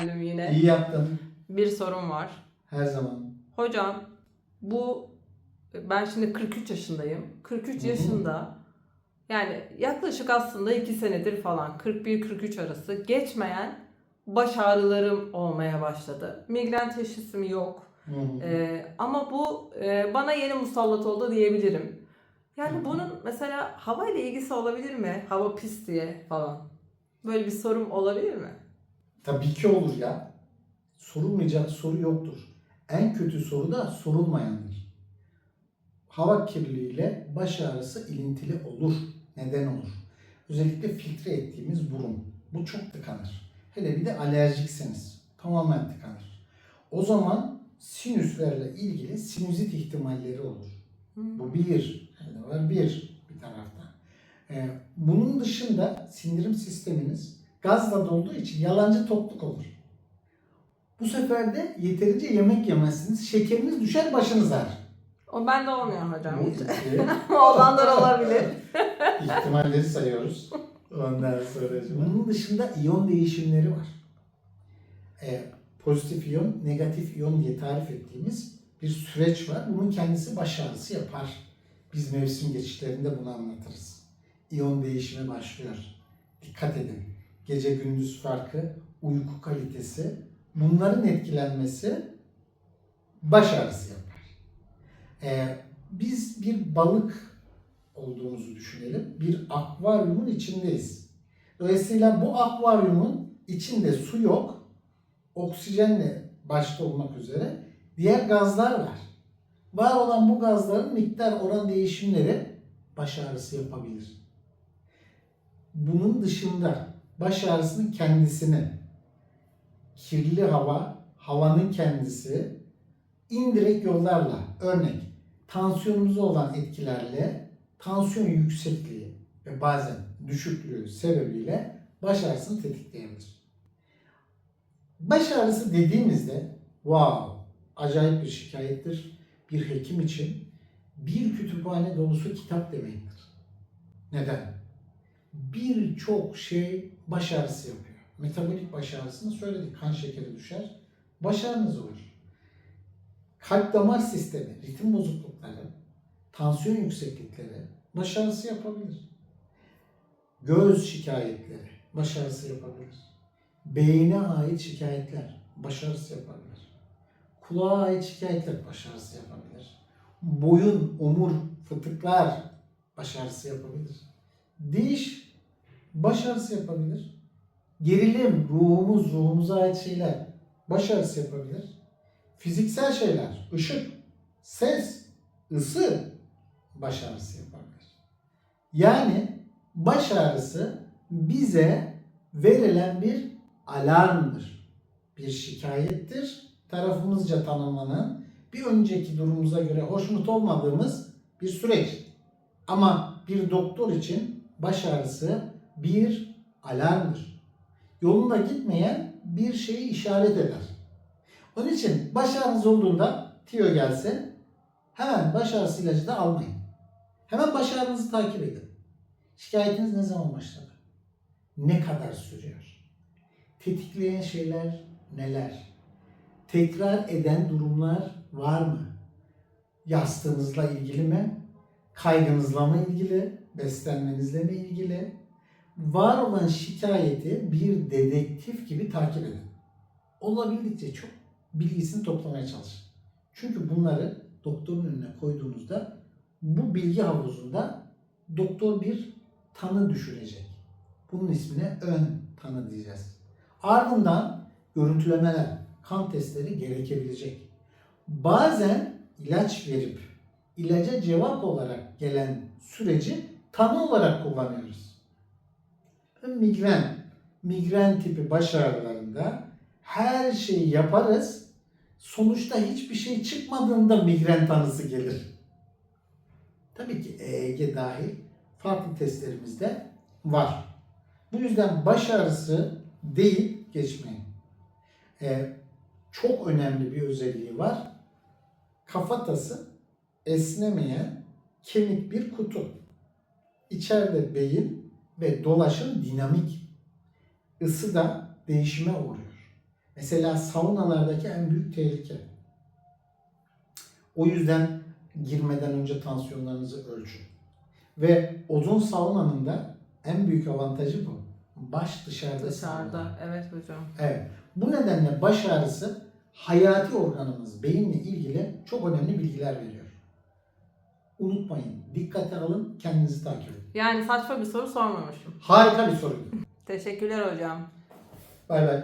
geldim yine. İyi yaptın. Bir sorum var. Her zaman. Hocam bu ben şimdi 43 yaşındayım. 43 Hı hı. yaşında yani yaklaşık aslında 2 senedir falan 41-43 arası geçmeyen baş ağrılarım olmaya başladı. Migren teşhisim yok. Ee, ama bu e, bana yeni musallat oldu diyebilirim. Yani Hı hı. bunun mesela hava ile ilgisi olabilir mi? Hava pis diye falan. Böyle bir sorum olabilir mi? Tabii ki olur ya. Sorulmayacak soru yoktur. En kötü soru da sorulmayandır. Hava kirliliğiyle baş ağrısı ilintili olur. Neden olur? Özellikle filtre ettiğimiz burun. Bu çok tıkanır. Hele bir de alerjikseniz tamamen tıkanır. O zaman sinüslerle ilgili sinüzit ihtimalleri olur. Hmm. Bu bir. Yani var bir bir taraftan. Ee, bunun dışında sindirim sisteminiz gazla dolduğu için yalancı tokluk olur. Bu sefer de yeterince yemek yemezsiniz. Şekeriniz düşer başınız ağrır. O bende olmuyor hocam. Olanlar olabilir. İhtimalleri sayıyoruz. Ondan sonra. Bunun dışında iyon değişimleri var. Ee, pozitif iyon, negatif iyon diye tarif ettiğimiz bir süreç var. Bunun kendisi baş ağrısı yapar. Biz mevsim geçişlerinde bunu anlatırız. İyon değişimi başlıyor. Dikkat edin. Gece gündüz farkı, uyku kalitesi, bunların etkilenmesi baş ağrısı yapar. Ee, biz bir balık olduğumuzu düşünelim. Bir akvaryumun içindeyiz. Dolayısıyla bu akvaryumun içinde su yok. Oksijenle başta olmak üzere diğer gazlar var. Var olan bu gazların miktar oran değişimleri baş ağrısı yapabilir. Bunun dışında baş ağrısının kendisini kirli hava, havanın kendisi indirekt yollarla örnek tansiyonumuza olan etkilerle tansiyon yüksekliği ve bazen düşüklüğü sebebiyle baş ağrısını tetikleyebilir. Baş ağrısı dediğimizde wow acayip bir şikayettir. Bir hekim için bir kütüphane dolusu kitap demektir. Neden? Birçok şey baş ağrısı yapıyor. Metabolik baş ağrısını söyledik. Kan şekeri düşer. Baş ağrınız olur. Kalp damar sistemi, ritim bozuklukları, tansiyon yükseklikleri baş ağrısı yapabilir. Göz şikayetleri baş ağrısı yapabilir. Beyine ait şikayetler baş ağrısı yapabilir. Kulağa ait şikayetler baş ağrısı yapabilir. Boyun, omur, fıtıklar baş ağrısı yapabilir. Diş baş ağrısı yapabilir. Gerilim, ruhumuz, ruhumuza ait şeyler baş ağrısı yapabilir. Fiziksel şeyler, ışık, ses, ısı baş ağrısı yapabilir. Yani baş ağrısı bize verilen bir alarmdır. Bir şikayettir. Tarafımızca tanımlanan bir önceki durumumuza göre hoşnut olmadığımız bir süreç. Ama bir doktor için baş ağrısı bir alarmdır. Yolunda gitmeyen bir şeyi işaret eder. Onun için baş ağrınız olduğunda tiyo gelse hemen baş ağrısı ilacı da almayın. Hemen baş ağrınızı takip edin. Şikayetiniz ne zaman başladı? Ne kadar sürüyor? Tetikleyen şeyler neler? Tekrar eden durumlar var mı? Yastığınızla ilgili mi? Kaygınızla mı ilgili? Beslenmenizle mi ilgili? Var olan şikayeti bir dedektif gibi takip edin. Olabildikçe çok bilgisini toplamaya çalışın. Çünkü bunları doktorun önüne koyduğunuzda bu bilgi havuzunda doktor bir tanı düşürecek. Bunun ismine ön tanı diyeceğiz. Ardından görüntülemeler, kan testleri gerekebilecek. Bazen ilaç verip ilaca cevap olarak gelen süreci tanı olarak kullanıyoruz. Migren, migren tipi baş ağrılarında her şeyi yaparız. Sonuçta hiçbir şey çıkmadığında migren tanısı gelir. Tabii ki EEG dahil farklı testlerimizde var. Bu yüzden baş ağrısı deyip geçmeyin. Ee, çok önemli bir özelliği var. Kafatası esnemeyen kemik bir kutu. İçeride beyin ve dolaşım dinamik. Isı da değişime uğruyor. Mesela saunalardaki en büyük tehlike. O yüzden girmeden önce tansiyonlarınızı ölçün. Ve ozon saunanın da en büyük avantajı bu. Baş dışarıda. sauna. Dışarıda. Evet hocam. Evet. Bu nedenle baş ağrısı hayati organımız beyinle ilgili çok önemli bilgiler veriyor. Unutmayın. Dikkate alın. Kendinizi takip edin. Yani saçma bir soru sormamışım. Harika bir soru. Teşekkürler hocam. Bay bay.